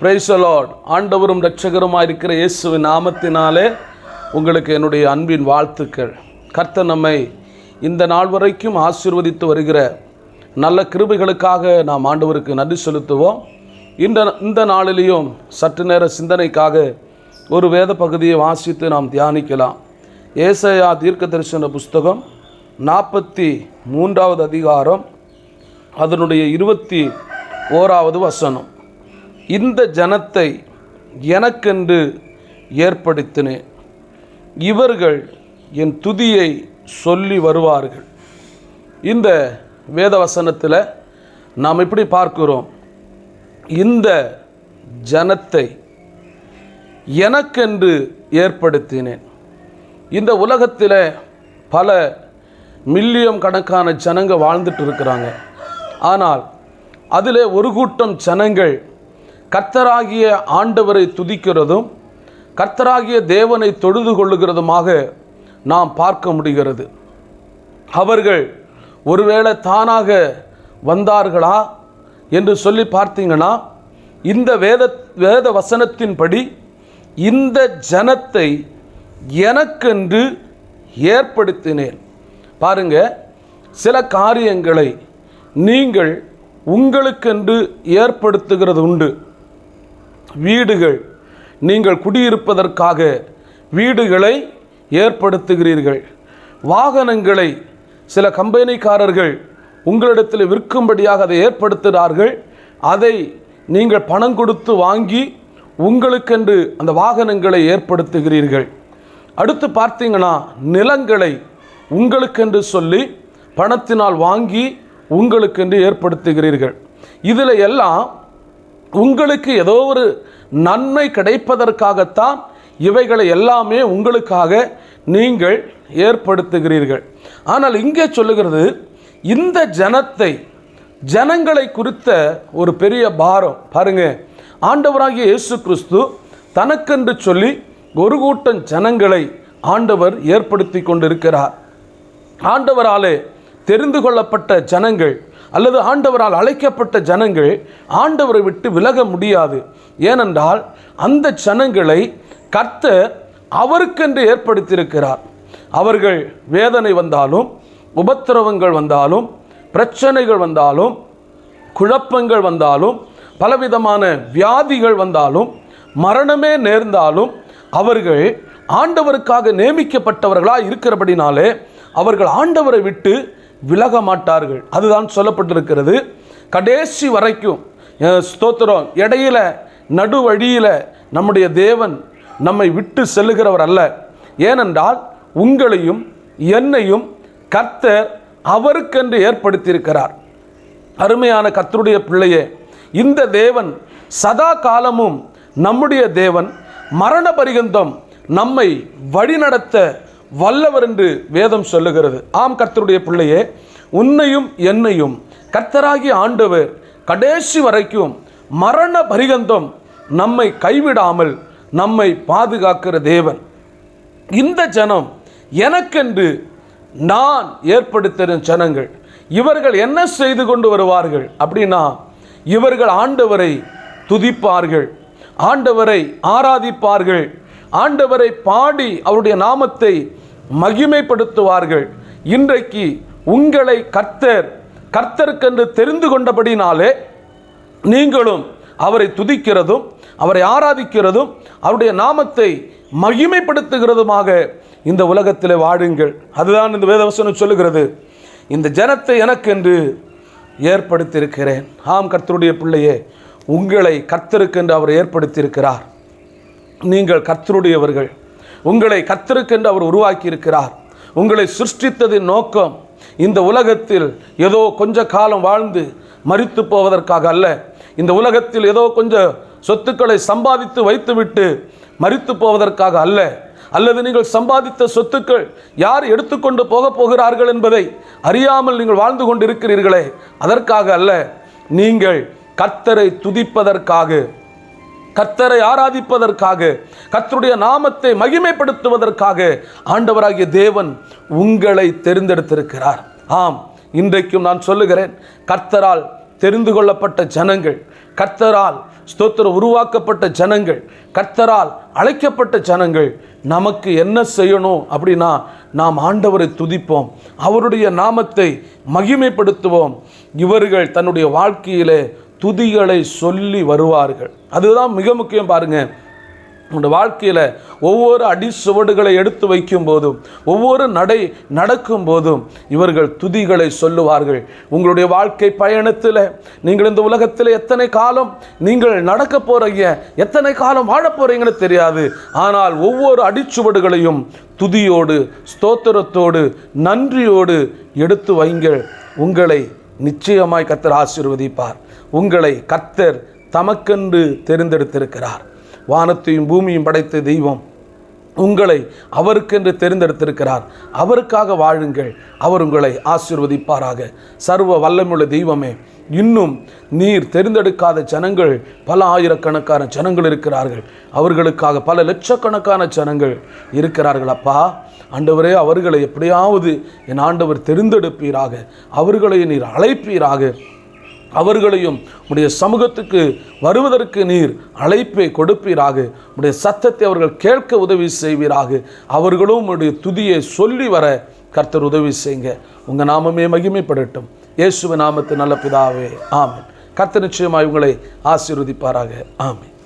பிரைசலாட் ஆண்டவரும் ரட்சகருமாக இருக்கிற இயேசுவின் நாமத்தினாலே உங்களுக்கு என்னுடைய அன்பின் வாழ்த்துக்கள். கர்த்த நம்மை இந்த நாள் வரைக்கும் ஆசீர்வதித்து வருகிற நல்ல கிருபைகளுக்காக நாம் ஆண்டவருக்கு நன்றி செலுத்துவோம். இந்த இந்த நாளிலேயும் சற்று நேர சிந்தனைக்காக ஒரு வேத பகுதியை வாசித்து நாம் தியானிக்கலாம். ஏசையா தீர்க்க தரிசன புஸ்தகம் நாற்பத்தி மூன்றாவது அதிகாரம் அதனுடைய இருபத்தி ஓராவது வசனம். இந்த ஜனத்தை எனக்கென்று ஏற்படுத்தினேன். இவர்கள் என் துதியை சொல்லி வருவார்கள். இந்த வேத வசனத்தில் நாம் இப்படி பார்க்கிறோம். இந்த ஜனத்தை எனக்கென்று ஏற்படுத்தினேன். இந்த உலகத்தில் பல மில்லியம் கணக்கான ஜனங்க வாழ்ந்துட்டு இருக்கிறாங்க. ஆனால் அதிலே ஒரு கூட்டம் ஜனங்கள் கர்த்தராகிய ஆண்டவரை துதிக்கிறதும் கர்த்தராகிய தேவனை தொழுது கொள்ளுகிறதுமாக நாம் பார்க்க முடிகிறது. அவர்கள் ஒருவேளை தானாக வந்தார்களா என்று சொல்லி பார்த்தீங்கன்னா இந்த வேத வேத வசனத்தின்படி இந்த ஜனத்தை எனக்கென்று ஏற்படுத்தினேன். பாருங்க சில காரியங்களை நீங்கள் உங்களுக்கென்று ஏற்படுத்துகிறது உண்டு. வீடுகள். நீங்கள் குடியிருப்பதற்காக வீடுகளை ஏற்படுத்துகிறீர்கள். வாகனங்களை சில கம்பெனிக்காரர்கள் உங்களிடத்தில் விற்கும்படியாக அதை ஏற்படுத்துகிறார்கள். அதை நீங்கள் பணம் கொடுத்து வாங்கி உங்களுக்கென்று அந்த வாகனங்களை ஏற்படுத்துகிறீர்கள். அடுத்து பார்த்தீங்கன்னா நிலங்களை உங்களுக்கென்று சொல்லி பணத்தினால் வாங்கி உங்களுக்கென்று ஏற்படுத்துகிறீர்கள். இதில் எல்லாம் உங்களுக்கு ஏதோ ஒரு நன்மை கிடைப்பதற்காகத்தான் இவைகளை எல்லாமே உங்களுக்காக நீங்கள் ஏற்படுத்துகிறீர்கள். ஆனால் இங்கே சொல்லுகிறது இந்த ஜனத்தை ஜனங்களை குறித்த ஒரு பெரிய பாரம். பாருங்க ஆண்டவராகிய இயேசு கிறிஸ்து தனக்கென்று சொல்லி ஒரு கூட்டம் ஜனங்களை ஆண்டவர் ஏற்படுத்தி கொண்டிருக்கிறார். ஆண்டவராலே தெரிந்து கொள்ளப்பட்ட ஜனங்கள் அல்லது ஆண்டவரால் அழைக்கப்பட்ட ஜனங்கள் ஆண்டவரை விட்டு விலக முடியாது. ஏனென்றால் அந்த ஜனங்களை கர்த்தர் அவருக்கென்று ஏற்படுத்தியிருக்கிறார். அவர்கள் வேதனை வந்தாலும் உபத்திரவங்கள் வந்தாலும் பிரச்சனைகள் வந்தாலும் குழப்பங்கள் வந்தாலும் பலவிதமான வியாதிகள் வந்தாலும் மரணமே நேர்ந்தாலும் அவர்கள் ஆண்டவருக்காக நியமிக்கப்பட்டவர்களாக இருக்கிறபடினாலே அவர்கள் ஆண்டவரை விட்டு விலக மாட்டார்கள் அதுதான் சொல்லப்பட்டிருக்கிறது. கடைசி வரைக்கும் ஸ்தோத்திரம் இடையில நடுவழியில் நம்முடைய தேவன் நம்மை விட்டு செல்லுகிறவர் அல்ல. ஏனென்றால் உங்களையும் என்னையும் கர்த்தர் அவருக்கென்று ஏற்படுத்தியிருக்கிறார். அருமையான கர்த்தருடைய பிள்ளையே இந்த தேவன் சதா காலமும் நம்முடைய தேவன் மரண பரிகந்தம் நம்மை வழிநடத்த வல்லவர் என்று வேதம் சொல்லுகிறது. ஆம் கர்த்தருடைய பிள்ளையே உன்னையும் என்னையும் கர்த்தராகிய ஆண்டவர் கடைசி வரைக்கும் மரண பரிகந்தம் நம்மை கைவிடாமல் நம்மை பாதுகாக்கிற தேவன். இந்த ஜனம் எனக்கென்று நான் ஏற்படுத்தின ஜனங்கள். இவர்கள் என்ன செய்து கொண்டு வருவார்கள் அப்படின்னா இவர்கள் ஆண்டவரை துதிப்பார்கள் ஆண்டவரை ஆராதிப்பார்கள் ஆண்டவரை பாடி அவருடைய நாமத்தை மகிமைப்படுத்துவார்கள். இன்றைக்கு உங்களை கர்த்தர் கர்த்தருக்கென்று தெரிந்து கொண்டபடினாலே நீங்களும் அவரை துதிக்கிறதும் அவரை ஆராதிக்கிறதும் அவருடைய நாமத்தை மகிமைப்படுத்துகிறதுமாக இந்த உலகத்தில் வாழுங்கள். அதுதான் இந்த வேதவசனம் சொல்லுகிறது. இந்த ஜனத்தை எனக்கென்று ஏற்படுத்தியிருக்கிறேன். ஆம் கர்த்தருடைய பிள்ளையே உங்களை கர்த்தருக்கென்று அவர் ஏற்படுத்தியிருக்கிறார். நீங்கள் கத்தருடையவர்கள் உங்களை கத்தருக்கென்று அவர் உருவாக்கி இருக்கிறார் உங்களை சிருஷ்டித்ததின் நோக்கம் இந்த உலகத்தில் ஏதோ கொஞ்ச காலம் வாழ்ந்து மறித்து போவதற்காக அல்ல. இந்த உலகத்தில் ஏதோ கொஞ்சம் சொத்துக்களை சம்பாதித்து வைத்துவிட்டு மறித்து போவதற்காக அல்ல. அல்லது நீங்கள் சம்பாதித்த சொத்துக்கள் யார் எடுத்துக்கொண்டு போகப் போகிறார்கள் என்பதை அறியாமல் நீங்கள் வாழ்ந்து கொண்டிருக்கிறீர்களே. அதற்காக அல்ல நீங்கள் கர்த்தரை துதிப்பதற்காக. கர்த்தரை ஆராதிப்பதற்காக கர்த்தருடைய நாமத்தை மகிமைப்படுத்துவதற்காக ஆண்டவராகிய தேவன் உங்களை தெரிந்தெடுத்திருக்கிறார். ஆம் இன்றைக்கும் நான் சொல்லுகிறேன் கர்த்தரால் தெரிந்து கொள்ளப்பட்ட ஜனங்கள் கர்த்தரால் ஸ்தோத்திரம் உருவாக்கப்பட்ட ஜனங்கள் கர்த்தரால் அழைக்கப்பட்ட ஜனங்கள் நமக்கு என்ன செய்யணும் அப்படின்னா நாம் ஆண்டவரை துதிப்போம் அவருடைய நாமத்தை மகிமைப்படுத்துவோம். இவர்கள் தன்னுடைய வாழ்க்கையிலே துதிகளை சொல்லி வருவார்கள். அதுதான் மிக முக்கியம் பாருங்கள் உங்களோட வாழ்க்கையில் ஒவ்வொரு அடி சுவடுகளை எடுத்து வைக்கும் போதும் ஒவ்வொரு நடை நடக்கும் போதும் இவர்கள் துதிகளை சொல்லுவார்கள். உங்களுடைய வாழ்க்கை பயணத்தில் நீங்கள் இந்த உலகத்தில் எத்தனை காலம் நீங்கள் நடக்க போகிறீங்க எத்தனை காலம் வாழ போகிறீங்கன்னு தெரியாது. ஆனால் ஒவ்வொரு அடிச்சுவடுகளையும் துதியோடு ஸ்தோத்திரத்தோடு நன்றியோடு எடுத்து வைங்கள். உங்களை நிச்சயமாய் கத்தர் ஆசீர்வதிப்பார். உங்களை கத்தர் தமக்கென்று தெரிந்தெடுத்திருக்கிறார். வானத்தையும் பூமியும் படைத்த தெய்வம் உங்களை அவருக்கென்று தெரிந்தெடுத்திருக்கிறார். அவருக்காக வாழுங்கள். அவர் உங்களை ஆசீர்வதிப்பாராக. சர்வ வல்லமுள்ள தெய்வமே இன்னும் நீர் தெரிந்தெடுக்காத ஜனங்கள் பல ஆயிரக்கணக்கான ஜனங்கள் இருக்கிறார்கள். அவர்களுக்காக பல லட்சக்கணக்கான ஜனங்கள் இருக்கிறார்கள். அப்பா ஆண்டவரே அவர்களை எப்படியாவது என் ஆண்டவர் தெரிந்தெடுப்பீராக. அவர்களை நீர் அழைப்பீராக. அவர்களையும் உடைய சமூகத்துக்கு வருவதற்கு நீர் அழைப்பை கொடுப்பீராக. உடைய சத்தத்தை அவர்கள் கேட்க உதவி செய்வீராக. அவர்களும் உடைய துதியை சொல்லி வர கர்த்தர் உதவி செய்யுங்க. உங்கள் நாமமே மகிமைப்படட்டும். இயேசுவ நாமத்து நல்ல பிதாவே. ஆமன். கர்த்த நிச்சயமாய் உங்களை ஆசீர்வதிப்பாராக. ஆமென்.